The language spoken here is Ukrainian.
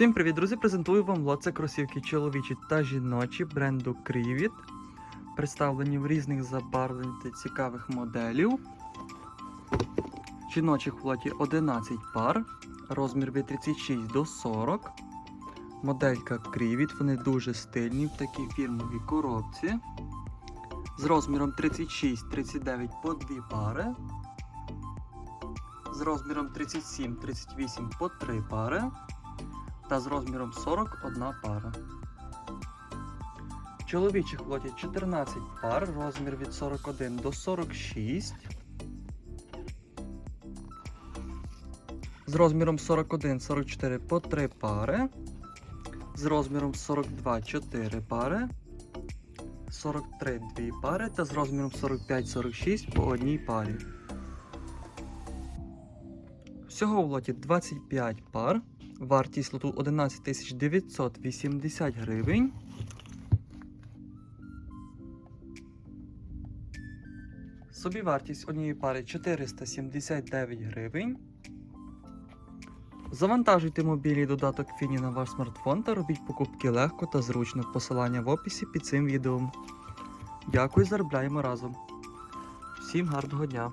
Всім привіт, друзі! Презентую вам лоце кросівки чоловічі та жіночі бренду Крівіт, представлені в різних забарвлень та цікавих моделів. Жіночих в лоті 11 пар, розмір від 36 до 40. Моделька Крівіт, вони дуже стильні в такій фірмовій коробці. З розміром 36-39 по 2 пари. З розміром 37-38 по 3 пари та з розміром 41 пара. Чоловічих в лоті 14 пар, розмір від 41 до 46. З розміром 41-44 по 3 пари. З розміром 42 4 пари. 43 2 пари та з розміром 45-46 по одній парі. Всього в лоті 25 пар. Вартість лоту 11 980 гривень. Собівартість однієї пари 479 гривень. Завантажуйте мобільний додаток Фіні на ваш смартфон та робіть покупки легко та зручно. Посилання в описі під цим відео. Дякую, заробляємо разом. Всім гарного дня!